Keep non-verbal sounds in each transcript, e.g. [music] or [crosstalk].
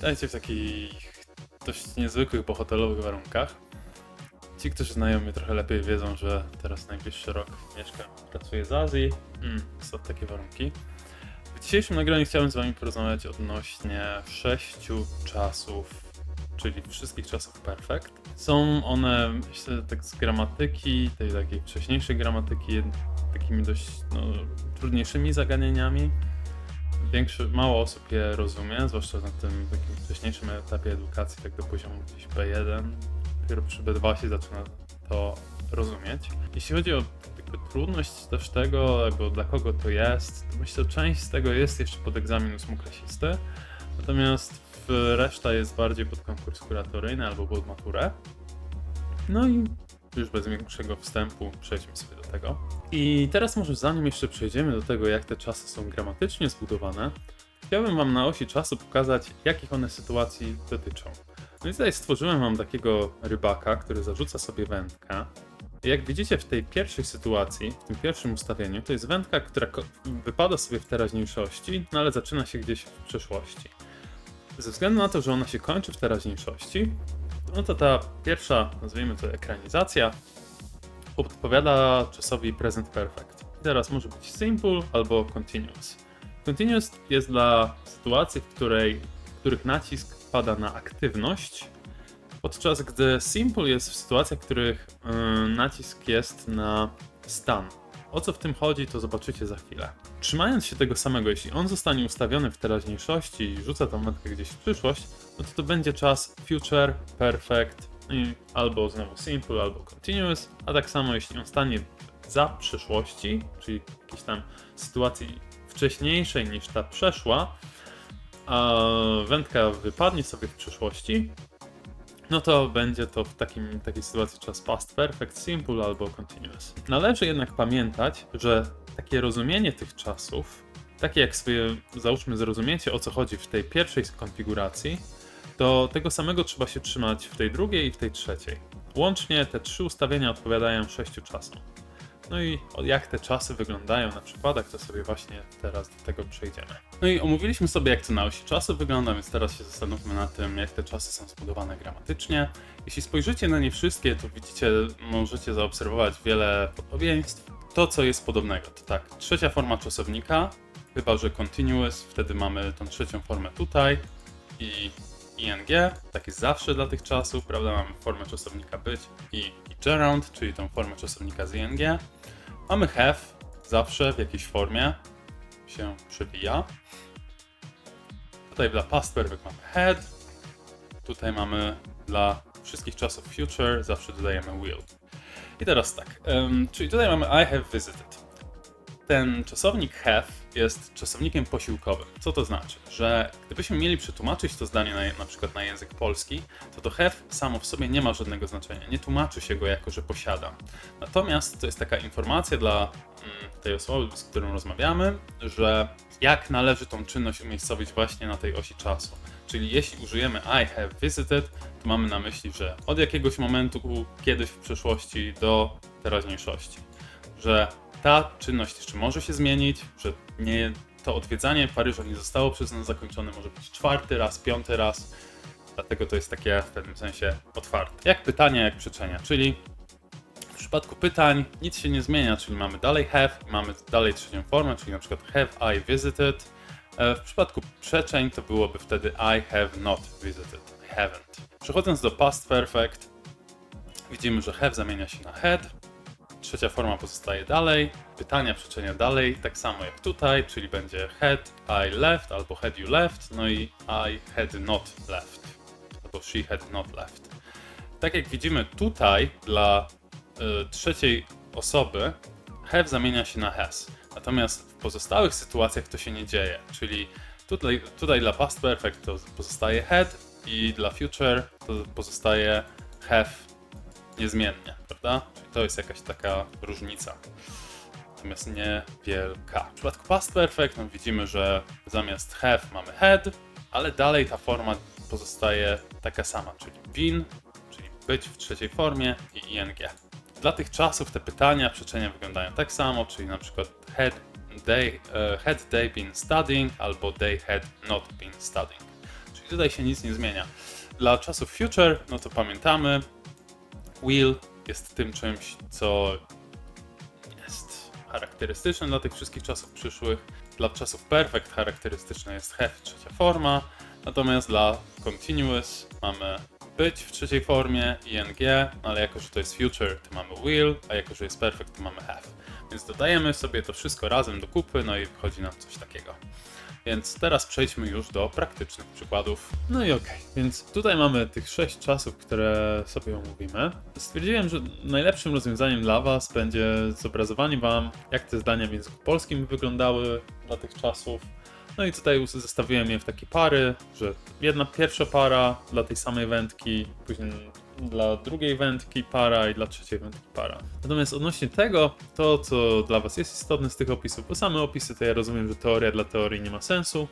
Dajcie w takich dość niezwykłych, bo hotelowych warunkach. Ci, którzy znają mnie trochę lepiej, wiedzą, że teraz najbliższy rok mieszkam, pracuję z Azji. Mm, są takie warunki. W dzisiejszym nagraniu chciałem z Wami porozmawiać odnośnie sześciu czasów, czyli wszystkich czasów perfect. Są one, myślę, tak z gramatyki, tej takiej wcześniejszej gramatyki, takimi dość no, trudniejszymi zagadnieniami. Większy, mało osób je rozumie, zwłaszcza na tym takim wcześniejszym etapie edukacji, tak do poziomu gdzieś B1. Dopiero przy B2 się zaczyna to rozumieć. Jeśli chodzi o trudność też tego, albo dla kogo to jest, to myślę, że część z tego jest jeszcze pod egzamin ósmoklasisty, natomiast reszta jest bardziej pod konkurs kuratoryjny albo pod maturę. No i już bez większego wstępu przejdźmy sobie do tego. I teraz może zanim jeszcze przejdziemy do tego, jak te czasy są gramatycznie zbudowane, chciałbym wam na osi czasu pokazać, jakich one sytuacji dotyczą. No i tutaj stworzyłem wam takiego rybaka, który zarzuca sobie wędkę. I jak widzicie w tej pierwszej sytuacji, w tym pierwszym ustawieniu, to jest wędka, która wypada sobie w teraźniejszości, no ale zaczyna się gdzieś w przeszłości. Ze względu na to, że ona się kończy w teraźniejszości, no to ta pierwsza, nazwijmy to ekranizacja, odpowiada czasowi present perfect. I teraz może być simple albo continuous. Continuous jest dla sytuacji, w której, w których nacisk pada na aktywność, podczas gdy simple jest w sytuacjach, w których yy, nacisk jest na stan. O co w tym chodzi, to zobaczycie za chwilę. Trzymając się tego samego, jeśli on zostanie ustawiony w teraźniejszości i rzuca tą metkę gdzieś w przyszłość, no to to będzie czas future, perfect, albo znowu simple, albo continuous, a tak samo jeśli on stanie za przyszłości, czyli jakiejś tam sytuacji wcześniejszej niż ta przeszła, a wędka wypadnie sobie w przyszłości, no to będzie to w takim, takiej sytuacji czas past perfect, simple albo continuous. Należy jednak pamiętać, że takie rozumienie tych czasów, takie jak sobie załóżmy zrozumiecie o co chodzi w tej pierwszej konfiguracji, to tego samego trzeba się trzymać w tej drugiej i w tej trzeciej. Łącznie te trzy ustawienia odpowiadają sześciu czasom. No i jak te czasy wyglądają na przykładach, to sobie właśnie teraz do tego przejdziemy. No i omówiliśmy sobie, jak to na osi czasu wygląda, więc teraz się zastanówmy na tym, jak te czasy są zbudowane gramatycznie. Jeśli spojrzycie na nie wszystkie, to widzicie, możecie zaobserwować wiele podobieństw. To, co jest podobnego, to tak, trzecia forma czasownika, chyba że continuous, wtedy mamy tą trzecią formę tutaj i ing, tak jest zawsze dla tych czasów, prawda? Mamy formę czasownika być i, i gerund, czyli tą formę czasownika z ing. Mamy have, zawsze w jakiejś formie się przewija. Tutaj dla past perfect mamy had, tutaj mamy dla wszystkich czasów future, zawsze dodajemy will. I teraz tak, em, czyli tutaj mamy I have visited. Ten czasownik have jest czasownikiem posiłkowym. Co to znaczy? Że gdybyśmy mieli przetłumaczyć to zdanie na, na przykład na język polski, to to have samo w sobie nie ma żadnego znaczenia. Nie tłumaczy się go jako, że posiadam. Natomiast to jest taka informacja dla mm, tej osoby, z którą rozmawiamy, że jak należy tą czynność umiejscowić właśnie na tej osi czasu. Czyli jeśli użyjemy I have visited, to mamy na myśli, że od jakiegoś momentu kiedyś w przeszłości do teraźniejszości. Że ta czynność jeszcze może się zmienić, że nie, to odwiedzanie Paryża nie zostało przez nas zakończone, może być czwarty raz, piąty raz, dlatego to jest takie w pewnym sensie otwarte. Jak pytania, jak przeczenia, czyli w przypadku pytań nic się nie zmienia, czyli mamy dalej have, mamy dalej trzecią formę, czyli na przykład have I visited. E, W przypadku przeczeń to byłoby wtedy I have not visited, I haven't. Przechodząc do past perfect, widzimy, że have zamienia się na had, trzecia forma pozostaje dalej, pytania przeczenia dalej, tak samo jak tutaj, czyli będzie had I left albo had you left, no i I had not left, albo she had not left. Tak jak widzimy tutaj dla y, trzeciej osoby have zamienia się na has. Natomiast w pozostałych sytuacjach to się nie dzieje, czyli tutaj, tutaj dla past perfect to pozostaje had i dla future to pozostaje have niezmiennie, prawda? Czyli to jest jakaś taka różnica. Natomiast niewielka. W przypadku past perfect no widzimy, że zamiast have mamy had, ale dalej ta forma pozostaje taka sama, czyli been, czyli być w trzeciej formie i ing. Dla tych czasów te pytania, przeczenia wyglądają tak samo, czyli na przykład had they, e, had they been studying albo they had not been studying. Czyli tutaj się nic nie zmienia. Dla czasów future, no to pamiętamy, will jest tym czymś, co jest charakterystyczne dla tych wszystkich czasów przyszłych. Dla czasów perfect charakterystyczne jest have, trzecia forma, natomiast dla continuous mamy być w trzeciej formie, ing, no ale jako, że to jest future, to mamy will, a jako, że jest perfect, to mamy have. Więc dodajemy sobie to wszystko razem do kupy, no i wychodzi nam coś takiego. Więc teraz przejdźmy już do praktycznych przykładów. No i okej, więc tutaj mamy tych sześć czasów, które sobie omówimy. Stwierdziłem, że najlepszym rozwiązaniem dla Was będzie zobrazowanie Wam, jak te zdania w języku polskim wyglądały dla tych czasów. No i tutaj zestawiłem je w takie pary, że jedna pierwsza para dla tej samej wędki, później dla drugiej wędki para i dla trzeciej wędki para. Natomiast odnośnie tego, to co dla Was jest istotne z tych opisów, bo same opisy to ja rozumiem, że teoria dla teorii nie ma sensu.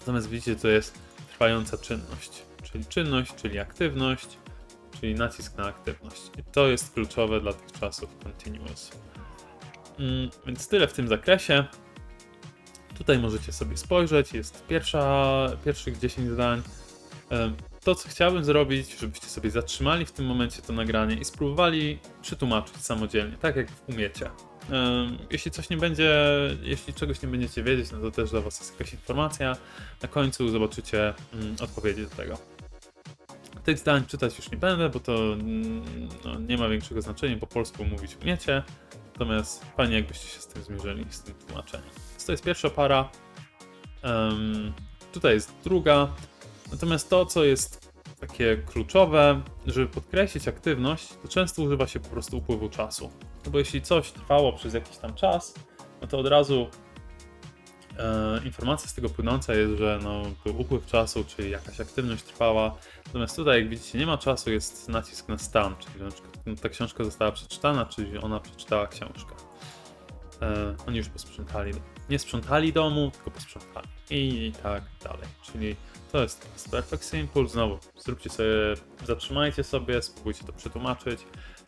Natomiast widzicie, to jest trwająca czynność, czyli czynność, czyli aktywność, czyli nacisk na aktywność. I to jest kluczowe dla tych czasów continuous. Mm, więc tyle w tym zakresie. Tutaj możecie sobie spojrzeć, jest pierwsza, pierwszych 10 zdań. To, co chciałbym zrobić, żebyście sobie zatrzymali w tym momencie to nagranie i spróbowali przetłumaczyć samodzielnie, tak jak umiecie. Jeśli coś nie będzie, jeśli czegoś nie będziecie wiedzieć, no to też dla Was jest jakaś informacja. Na końcu zobaczycie mm, odpowiedzi do tego. Tych zdań czytać już nie będę, bo to mm, no, nie ma większego znaczenia, po polsku mówić umiecie. Natomiast fajnie, jakbyście się z tym zmierzyli, z tym tłumaczeniem. Więc to jest pierwsza para. Em, tutaj jest druga. Natomiast to, co jest takie kluczowe, żeby podkreślić aktywność, to często używa się po prostu upływu czasu. No bo jeśli coś trwało przez jakiś tam czas, no to od razu e, informacja z tego płynąca jest, że no, był upływ czasu, czyli jakaś aktywność trwała. Natomiast tutaj, jak widzicie, nie ma czasu, jest nacisk na stan, czyli na przykład no, ta książka została przeczytana, czyli ona przeczytała książkę. E, oni już posprzątali. Nie sprzątali domu, tylko posprzątali. I tak dalej. Czyli to jest Perfect Simple. Znowu zróbcie sobie, zatrzymajcie sobie, spróbujcie to przetłumaczyć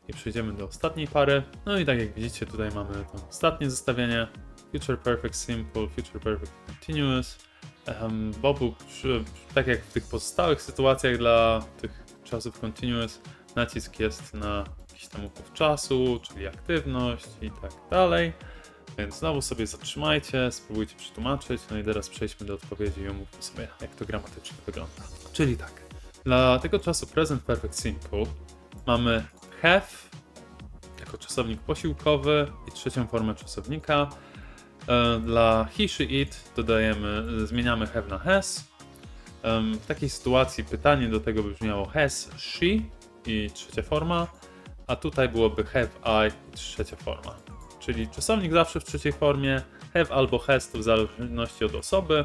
i przejdziemy do ostatniej pary. No i tak jak widzicie, tutaj mamy to ostatnie zestawienie. Future Perfect Simple, Future Perfect Continuous. Um, Bobu, przy, tak jak w tych pozostałych sytuacjach dla tych czasów Continuous, nacisk jest na jakiś tam upływ czasu, czyli aktywność i tak dalej. Więc znowu sobie zatrzymajcie, spróbujcie przetłumaczyć, no i teraz przejdźmy do odpowiedzi i omówmy sobie, jak to gramatycznie wygląda. Czyli tak, dla tego czasu Present Perfect Simple mamy have jako czasownik posiłkowy i trzecią formę czasownika. E, Dla he, she, it dodajemy, zmieniamy have na has. W takiej sytuacji pytanie do tego by brzmiało has, she i trzecia forma, a tutaj byłoby have, I i trzecia forma. Czyli czasownik zawsze w trzeciej formie, have albo has to w zależności od osoby.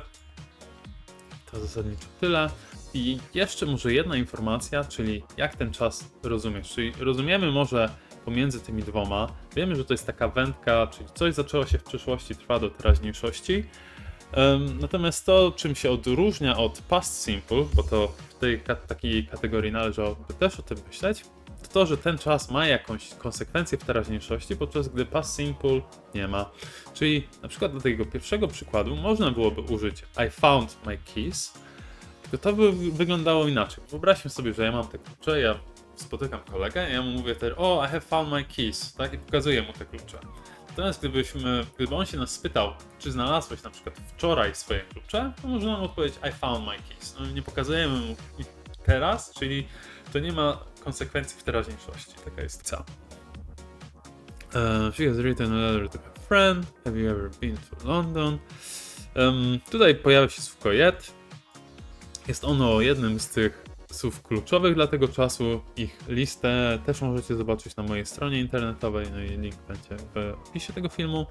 To zasadniczo tyle. I jeszcze może jedna informacja, czyli jak ten czas rozumiesz. Czyli rozumiemy może pomiędzy tymi dwoma. Wiemy, że to jest taka wędka, czyli coś zaczęło się w przeszłości, trwa do teraźniejszości. Natomiast to, czym się odróżnia od past simple, bo to w tej takiej kategorii należałoby też o tym myśleć, to że ten czas ma jakąś konsekwencję w teraźniejszości, podczas gdy past simple nie ma. Czyli na przykład do tego pierwszego przykładu można byłoby użyć I found my keys, tylko to by wyglądało inaczej. Wyobraźmy sobie, że ja mam te klucze, ja spotykam kolegę ja mu mówię też, o, I have found my keys, tak? I pokazuję mu te klucze. Natomiast gdybyśmy, gdyby on się nas spytał, czy znalazłeś na przykład wczoraj swoje klucze, to może nam odpowiedzieć I found my keys. No, nie pokazujemy mu teraz, czyli to nie ma konsekwencji w teraźniejszości. Taka jest ca. Uh, she has written a letter to her friend. Have you ever been to London? Um, tutaj pojawia się słówko yet. Jest ono jednym z tych słów kluczowych dla tego czasu. Ich listę też możecie zobaczyć na mojej stronie internetowej, no i link będzie w opisie tego filmu.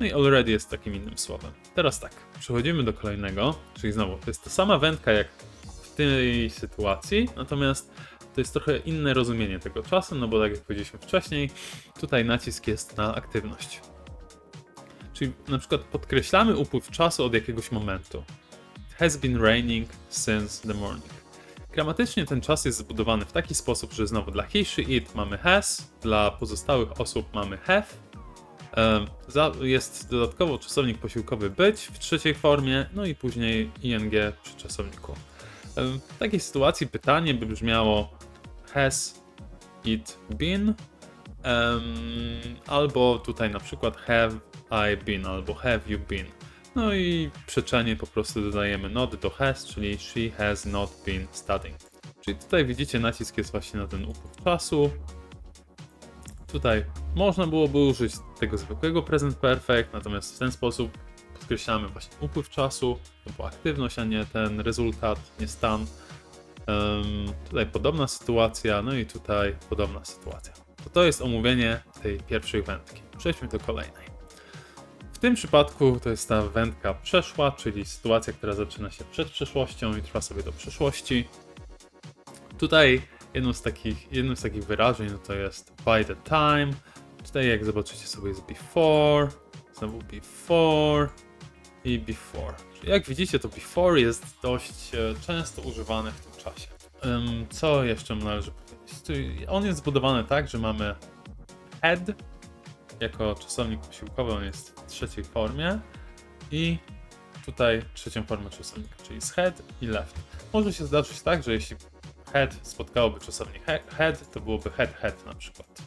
No i already jest takim innym słowem. Teraz tak, przechodzimy do kolejnego, czyli znowu, to jest ta sama wędka jak w tej sytuacji, natomiast to jest trochę inne rozumienie tego czasu, no bo tak jak powiedzieliśmy wcześniej, tutaj nacisk jest na aktywność. Czyli na przykład podkreślamy upływ czasu od jakiegoś momentu. It has been raining since the morning. Gramatycznie ten czas jest zbudowany w taki sposób, że znowu dla he, she, it mamy has, dla pozostałych osób mamy have, Jest dodatkowo czasownik posiłkowy być w trzeciej formie, no i później ing przy czasowniku. W takiej sytuacji pytanie by brzmiało has it been? Em, albo tutaj na przykład have I been, albo have you been. No i przeczenie po prostu dodajemy not do has, czyli she has not been studying. Czyli tutaj widzicie nacisk jest właśnie na ten upływ czasu. Tutaj można byłoby użyć tego zwykłego present perfect, natomiast w ten sposób podkreślamy właśnie upływ czasu, to była aktywność, a nie ten rezultat, nie stan. Em, tutaj podobna sytuacja, no i tutaj podobna sytuacja. To to jest omówienie tej pierwszej wędki. Przejdźmy do kolejnej. W tym przypadku to jest ta wędka przeszła, czyli sytuacja, która zaczyna się przed przeszłością i trwa sobie do przyszłości. Tutaj jedną z takich, jednym z takich wyrażeń no to jest by the time. Tutaj jak zobaczycie sobie jest before, znowu before i before. Jak widzicie to before jest dość e, często używane w tym czasie. Co jeszcze należy powiedzieć? On jest zbudowany tak, że mamy head jako czasownik posiłkowy, on jest w trzeciej formie i tutaj trzecią formę czasownika, czyli z head i left. Może się zdarzyć tak, że jeśli head spotkałoby czasownik he head, to byłoby head head na przykład.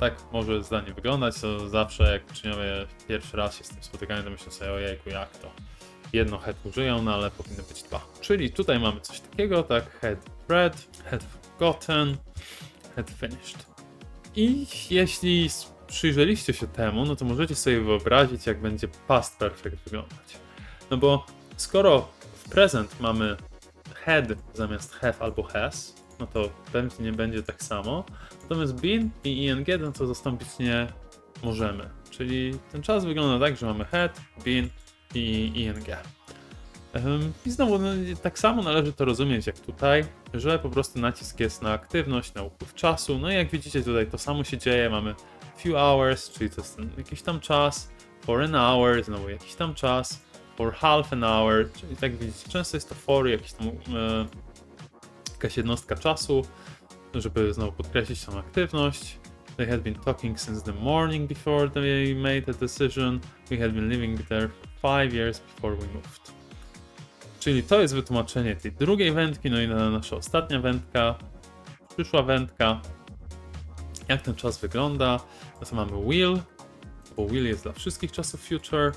Tak może zdanie wyglądać, to zawsze jak uczniowie pierwszy raz się z tym spotykają, to myślą sobie, ojejku, jak to? Jedno head użyją, no ale powinny być dwa. Czyli tutaj mamy coś takiego, tak, head read, head forgotten, head finished. I jeśli przyjrzeliście się temu, no to możecie sobie wyobrazić, jak będzie past perfect wyglądać. No bo skoro w present mamy had zamiast have albo has, no to pewnie nie będzie tak samo. Natomiast been i ing no to zastąpić nie możemy. Czyli ten czas wygląda tak, że mamy had, been i ing. I znowu no, tak samo należy to rozumieć jak tutaj, że po prostu nacisk jest na aktywność, na upływ czasu. No i jak widzicie tutaj to samo się dzieje, mamy few hours, czyli to jest jakiś tam czas, for an hour, znowu jakiś tam czas, for half an hour, czyli tak widzicie, często jest to for jakiś tam, e, jakaś jednostka czasu, żeby znowu podkreślić tą aktywność. They had been talking since the morning before they made a decision. We had been living there five years before we moved. Czyli to jest wytłumaczenie tej drugiej wędki, no i na nasza ostatnia wędka, przyszła wędka. Jak ten czas wygląda? No to mamy will, bo will jest dla wszystkich czasów future,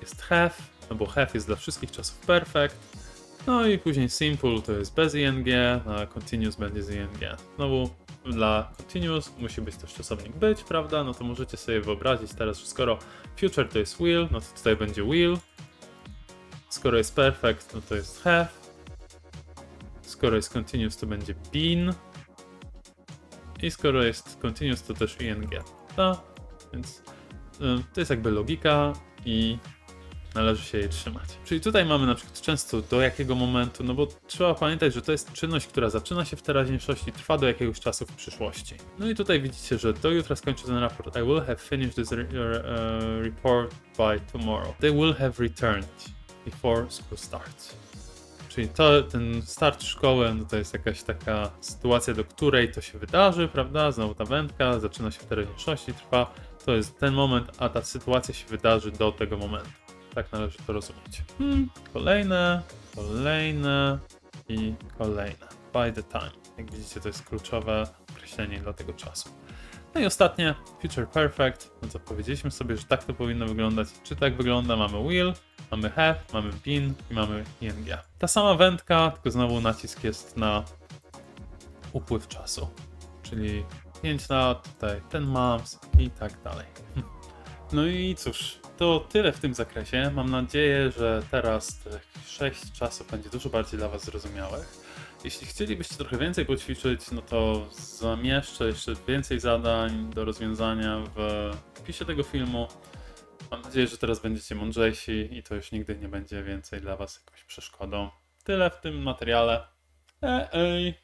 jest have, no bo have jest dla wszystkich czasów perfect, no i później simple to jest bez ing, a continuous będzie z ing. Znowu dla continuous musi być też czasownik być, prawda? No to możecie sobie wyobrazić teraz, że skoro future to jest will, no to tutaj będzie will, skoro jest perfect, no to jest have, skoro jest continuous to będzie been i skoro jest continuous to też ing. No, więc y, to jest jakby logika i należy się jej trzymać. Czyli tutaj mamy na przykład często do jakiego momentu, no bo trzeba pamiętać, że to jest czynność, która zaczyna się w teraźniejszości, trwa do jakiegoś czasu w przyszłości. No i tutaj widzicie, że do jutra skończę ten raport. I will have finished this re- uh, report by tomorrow. They will have returned before school starts. Czyli to, ten start szkoły, no to jest jakaś taka sytuacja, do której to się wydarzy, prawda? Znowu ta wędka, zaczyna się w teraźniejszości, trwa. To jest ten moment, a ta sytuacja się wydarzy do tego momentu. Tak należy to rozumieć. Hmm, kolejne, kolejne i kolejne. By the time. Jak widzicie, to jest kluczowe określenie dla tego czasu. No i ostatnie, Future Perfect. No to powiedzieliśmy sobie, że tak to powinno wyglądać. Czy tak wygląda? Mamy will, mamy have, mamy been i mamy ing. Ta sama wędka, tylko znowu nacisk jest na upływ czasu. Czyli 5 lat, tutaj 10 months i tak dalej. [laughs] No i cóż, to tyle w tym zakresie. Mam nadzieję, że teraz tych 6 czasów będzie dużo bardziej dla Was zrozumiałych. Jeśli chcielibyście trochę więcej poćwiczyć, no to zamieszczę jeszcze więcej zadań do rozwiązania w opisie tego filmu. Mam nadzieję, że teraz będziecie mądrzejsi i to już nigdy nie będzie więcej dla Was jakąś przeszkodą. Tyle w tym materiale. E, ej.